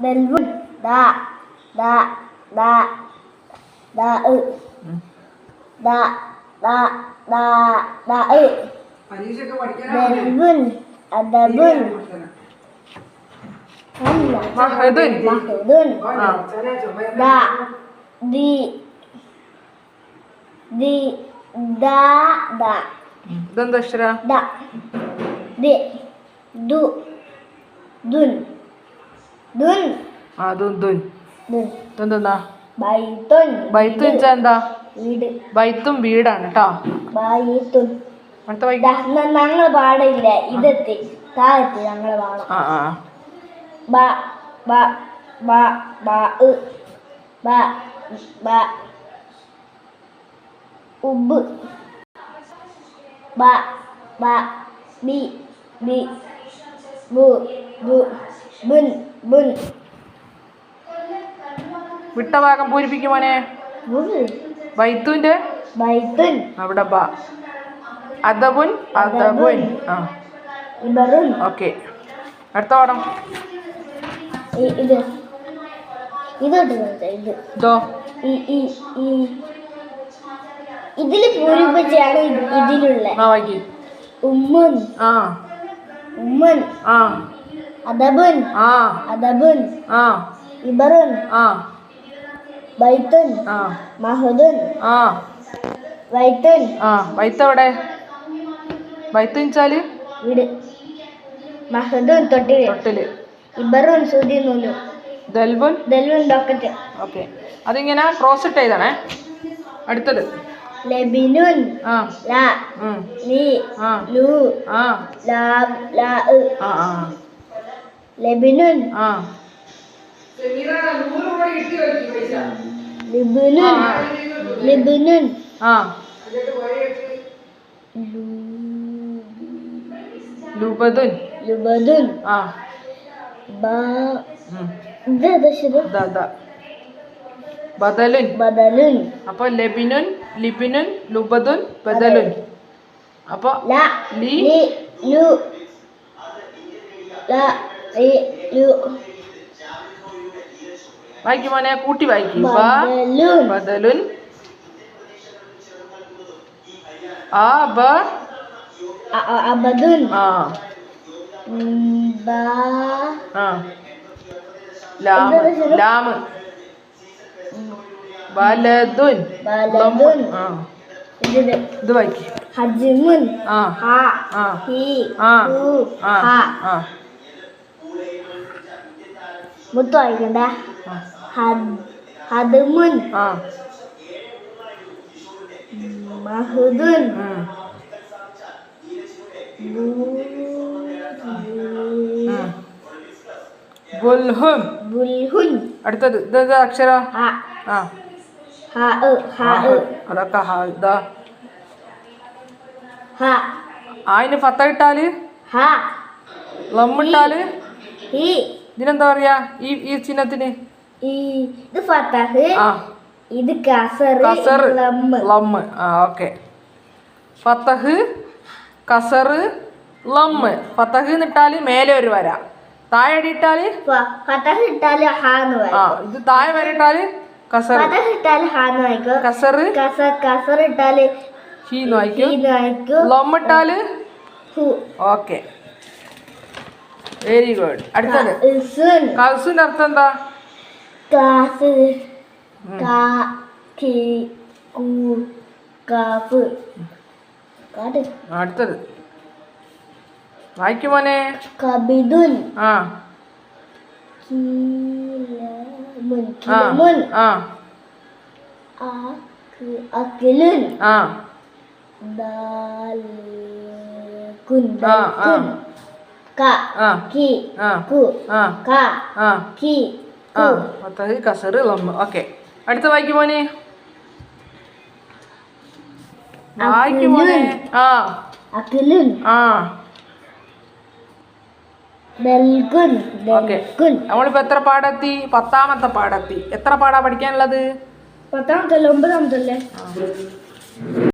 ദൽവുൻ ദാ ദാ ദാ ദാ. ദാ ദാ ദാ ദാ ഇ പരീക്ഷയ്ക്ക് പഠിക്കാനാണ് ദൽവുൻ അദബുൻ മഹദുൻ മഹദുൻ. ദാ ദി ദി ദാ ദാ. ഇതെന്താ അക്ഷര? ദി ദു ദുൻ ദുൻ ആ ദുൻ ദുൻ ദുൻ ഇതെന്താ ബൈത്തുൻ ബൈത്ത് വെച്ചാ എന്താ? വീട് ബൈത്തും വീടാണ് കേട്ടോ ബൈത്തുൻ ഞങ്ങൾ പാടില്ല ഇതെത്തി. താഴെത്തി ഞങ്ങൾ പാടാം ആ ആ ബ ബ ബ ബ ഇ ബ ബ ഉബ് ബ ബ ബി ബി ബു ബു ബുൻ. ബുൻ വിട്ട ഭാഗം പൂരിപ്പിക്കുമോനെ ബൈത്തുൻ അവിടെ ബ. അദബുൻ അദബുൻ ആ. ഓക്കെ. അടുത്ത പാഠം. ഇ- ഇത്. ഇതോട്ട് ഇത്. ഇതോ? ഈ ഈ ഈ. ഇതിൽ പൂരിപ്പിച്ചാണ് ഇതിലുള്ള ഉമ്മുൻ. ആ. ഉമ്മൻ. ആ. അദബുൻ ആ. അദബുൻ ആ. ഇബറുൻ ആ. ബൈത്തുൻ ആ. മഹദുൻ ആ. വൈത്തുൻ ആ. ബൈത്ത് എവിടെ? ബൈത്ത് വെച്ചാൽ? വീട്. മഹദുൻ തൊട്ടിൽ. തൊട്ടിൽ. ഇബറുൻ സൂദി നൂലു ദൽബുൻ ദൽബുൻ ഡോക്കറ്റ് ഓക്കെ അതിങ്ങനെ ക്രോസ് ഇട്ട് എഴുതണേ. അടുത്തത്. ലബിനുൻ ആ. ലാ. ഉം, ലി ആ. ലു. ആ. ലാ. ആ ആ. ലബിനുൻ. ആ. ലിബിനുൻ. ലിബിനുൻ. ആ. ലുബദുൻ. ലുബദുൻ. ആ. ബാ. ബദലുൻ. ബദലുൻ. അപ്പൊ ലബിനുൻ ലിബിനുൻ ലുബദുൻ ബദലുൻ. അപ്പൊ ല ലി ലു വായിക്കും മോനെ കൂട്ടി വായിക്കും. ബദലുൻ. ആ ബ. അബദുൻ. ആ. ആ. ലാമ്. ലാമ്. ബലദുൻ. ബലദുൻ. ആ. ഇത് വായിക്കും. ഹജ്മുൻ. ആ. ആ. ഹി. ആ. ആ. ആ. മുത്തു വായിക്കണ്ട? ഹദ്മുൻ. മഹദുൻ. ഉം, ബു- ഉം. ബുൽഹും. ബുൽഹുൻ. അടുത്തത് ഇതെന്താ അക്ഷര? ആ. അതൊക്കെ ഹ ഇതാ. ആയിന് ഫത്ത ഇട്ടാൽ? ലമ്മിട്ടാൽ ഇതിനെന്താ പറയാ? ഈ ഈ ചിഹ്നത്തിന്? ഇത് ഇത് കസർ കസർ ലമ്മ്. ലമ്മ്. ആ ഓക്കെ. ഫത്തഹ് കസറ് ലമ്മ്. ഫത്തഹ് എന്നിട്ടാൽ മേലെ ഒരു വര. താഴെ ഇട്ടാൽ? ആ ഇത് താഴെ വര ഇട്ടാൽ കസർ കസർ ഓക്കെ. വെരി ഗുഡ് അടുത്തത്. കൗസുവിന്റെ അർത്ഥം എന്താ? കാസ് അടുത്തത്. വായിക്കും മോനെ. കബിദുൻ. ആ. ആ, ഫത്തഹ് കസറ് ലമ്മ് ഓക്കെ. അടുത്ത വായിക്കും മോനെ. വായിക്കും മോനെ. ആ. ആ. ഓക്കെ. നമ്മളിപ്പോ എത്ര പാടെത്തി? പത്താമത്തെ പാടെത്തി. എത്ര പാടാ പഠിക്കാനുള്ളത്? പത്താമത്തല്ല ഒമ്പതാമത്തല്ലേ ആ.